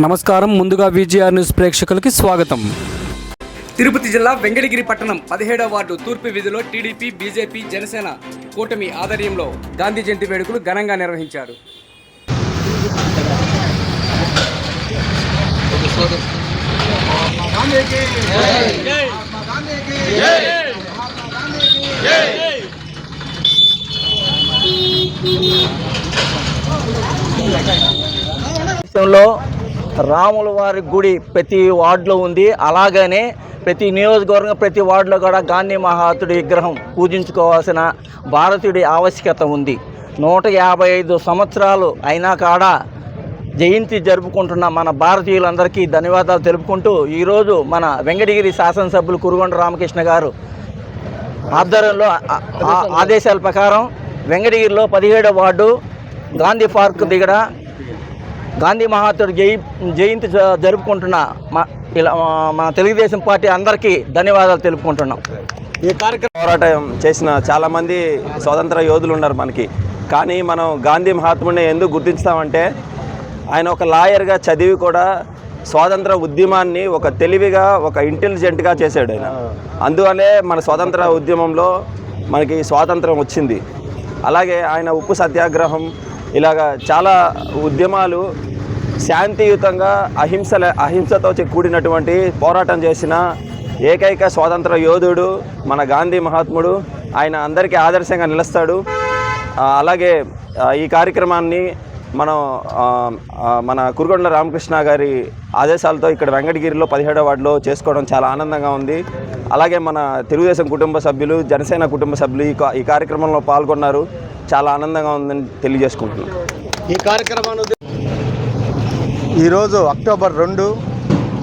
నమస్కారం. ముందుగా VGR news ప్రేక్షకులకి స్వాగతం. తిరుపతి జిల్లా వెంకటగిరి పట్టణం పదిహేడవ వార్డు తూర్పు వీధిలో టీడీపీ బీజేపీ జనసేన కూటమి ఆధ్వర్యంలో గాంధీ జయంతి వేడుకలు ఘనంగా నిర్వహించారు. దేశంలో రాముల వారి గుడి ప్రతి వార్డులో ఉంది. అలాగనే ప్రతి నియోజకవర్గం ప్రతి వార్డులో కూడా గాంధీ మహాత్ముడి విగ్రహం పూజించుకోవాల్సిన భారతీయుడి ఆవశ్యకత ఉంది. నూట యాభై ఐదు సంవత్సరాలు అయినా కాడ జయంతి జరుపుకుంటున్న మన భారతీయులందరికీ ధన్యవాదాలు తెలుపుకుంటూ ఈరోజు మన వెంకటగిరి శాసనసభ్యులు కురుగొండ రామకృష్ణ గారు ఆధ్వర్యంలో ఆ- ఆదేశాల ప్రకారం వెంకటగిరిలో పదిహేడో వార్డు గాంధీ పార్క్ దిగడ గాంధీ మహాత్ముడు జయి జయంతి జ- జరుపుకుంటున్న మా ఇలా మన తెలుగుదేశం పార్టీ అందరికీ ధన్యవాదాలు తెలుపుకుంటున్నాం. ఈ కార్యక్రమం పోరాటం చేసిన చాలామంది స్వాతంత్ర యోధులు ఉన్నారు మనకి. కానీ మనం గాంధీ మహాత్ముడిని ఎందుకు గుర్తించుతామంటే ఆయన ఒక లాయర్గా చదివి కూడా స్వాతంత్ర ఉద్యమాన్ని ఒక తెలివిగా ఒక ఇంటెలిజెంట్గా చేశాడు ఆయన. అందువల్లే మన స్వాతంత్ర ఉద్యమంలో మనకి స్వాతంత్రం వచ్చింది. అలాగే ఆయన ఉప్పు సత్యాగ్రహం ఇలాగా చాలా ఉద్యమాలు శాంతియుతంగా అహింస అహింసతో చే- కూడినటువంటి పోరాటం చేసిన ఏకైక స్వాతంత్ర యోధుడు మన గాంధీ మహాత్ముడు. ఆయన అందరికీ ఆదర్శంగా నిలుస్తాడు. అలాగే ఈ కార్యక్రమాన్ని మనం మన కురుగొండ రామకృష్ణ గారి ఆదేశాలతో ఇక్కడ వెంకటగిరిలో పదిహేడవ వార్డులో చేసుకోవడం చాలా ఆనందంగా ఉంది. అలాగే మన తెలుగుదేశం కుటుంబ సభ్యులు జనసేన కుటుంబ సభ్యులు ఈ కార్యక్రమంలో పాల్గొన్నారు. చాలా ఆనందంగా ఉందని తెలియజేసుకుంటున్నాను ఈ కార్యక్రమాన్ని ఈరోజు అక్టోబర్ రెండు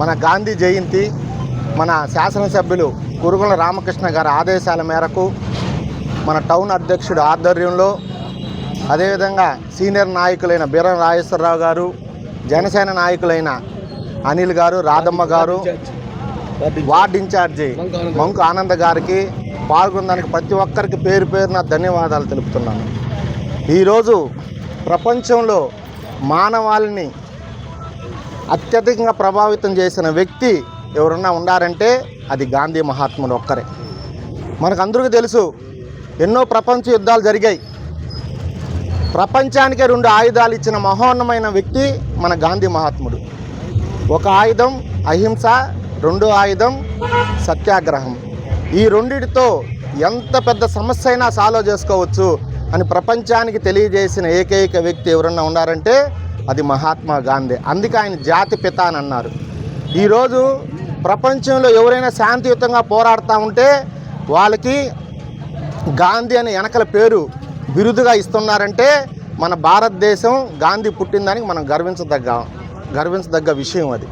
మన గాంధీ జయంతి మన శాసనసభ్యులు కురుగుల రామకృష్ణ గారి ఆదేశాల మేరకు మన టౌన్ అధ్యక్షుడు ఆధ్వర్యంలో అదేవిధంగా సీనియర్ నాయకులైన బీరం రాజేశ్వరరావు గారు జనసేన నాయకులైన అనిల్ గారు రాధమ్మ గారు వార్డ్ ఇన్ఛార్జి మంకు ఆనంద్ గారికి పాల్గొనడానికి ప్రతి ఒక్కరికి పేరు పేరున ధన్యవాదాలు తెలుపుతున్నాను. ఈరోజు ప్రపంచంలో మానవాళిని అత్యధికంగా ప్రభావితం చేసిన వ్యక్తి ఎవరన్నా ఉన్నారంటే అది గాంధీ మహాత్ముడు ఒక్కరే. మనకు అందరికీ తెలుసు ఎన్నో ప్రపంచ యుద్ధాలు జరిగాయి. ప్రపంచానికే రెండు ఆయుధాలు ఇచ్చిన మహోన్నమైన వ్యక్తి మన గాంధీ మహాత్ముడు. ఒక ఆయుధం అహింస రెండో ఆయుధం సత్యాగ్రహం. ఈ రెండిటితో ఎంత పెద్ద సమస్య అయినా సాల్వ్ చేసుకోవచ్చు అని ప్రపంచానికి తెలియజేసిన ఏకైక వ్యక్తి ఎవరన్నా ఉన్నారంటే అది మహాత్మా గాంధీ. అందుకే ఆయన జాతి పిత అని అన్నారు. ఈరోజు ప్రపంచంలో ఎవరైనా శాంతియుతంగా పోరాడుతూ ఉంటే వాళ్ళకి గాంధీ అనే వెనకల పేరు బిరుదుగా ఇస్తున్నారంటే మన భారతదేశం గాంధీ పుట్టిందానికి మనం గర్వించదగ్గ గర్వించదగ్గ విషయం అది.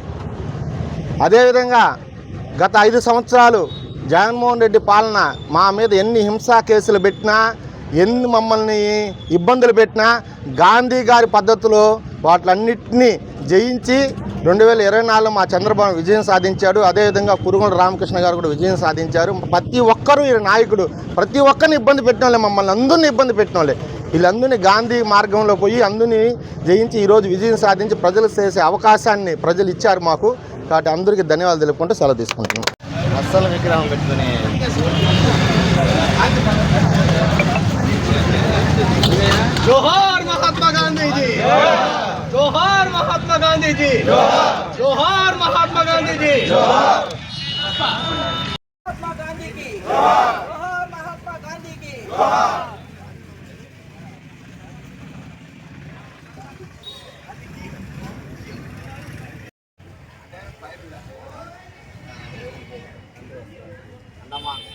అదేవిధంగా గత ఐదు సంవత్సరాలు జగన్మోహన్ రెడ్డి పాలన మా మీద ఎన్ని హింసా కేసులు పెట్టినా ఎన్ని మమ్మల్ని ఇబ్బందులు పెట్టినా గాంధీ గారి పద్ధతిలో వాటిలన్నింటినీ జయించి రెండు వేల ఇరవై నాలుగులో మా చంద్రబాబు విజయం సాధించాడు. అదేవిధంగా కురుగొండ రామకృష్ణ గారు కూడా విజయం సాధించారు. ప్రతి ఒక్కరూ ఈ నాయకుడు ప్రతి ఒక్కరిని ఇబ్బంది పెట్టిన వాళ్ళే మమ్మల్ని అందరినీ ఇబ్బంది పెట్టిన వాళ్ళే. వీళ్ళందరినీ గాంధీ మార్గంలో పోయి అందరినీ జయించి ఈరోజు విజయం సాధించి ప్రజలు చేసే అవకాశాన్ని ప్రజలు ఇచ్చారు మాకు. కాబట్టి అందరికీ ధన్యవాదాలు తెలుపుకుంటూ సెలవు తీసుకుంటున్నాం. అస్సలు విగ్రహం పెట్టుకుని गांधी जी। जोहार महात्मा गांधी जी। महात्मा गांधी की जोहार महात्मा गांधी की नमः।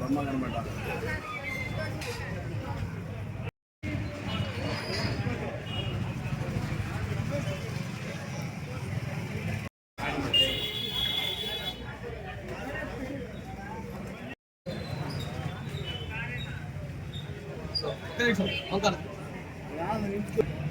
బొమ్మలు అనమాట Thanks, Uncle.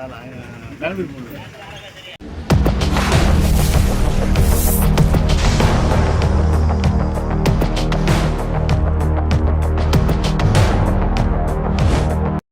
చాలా ఆయన బెనిఫిట్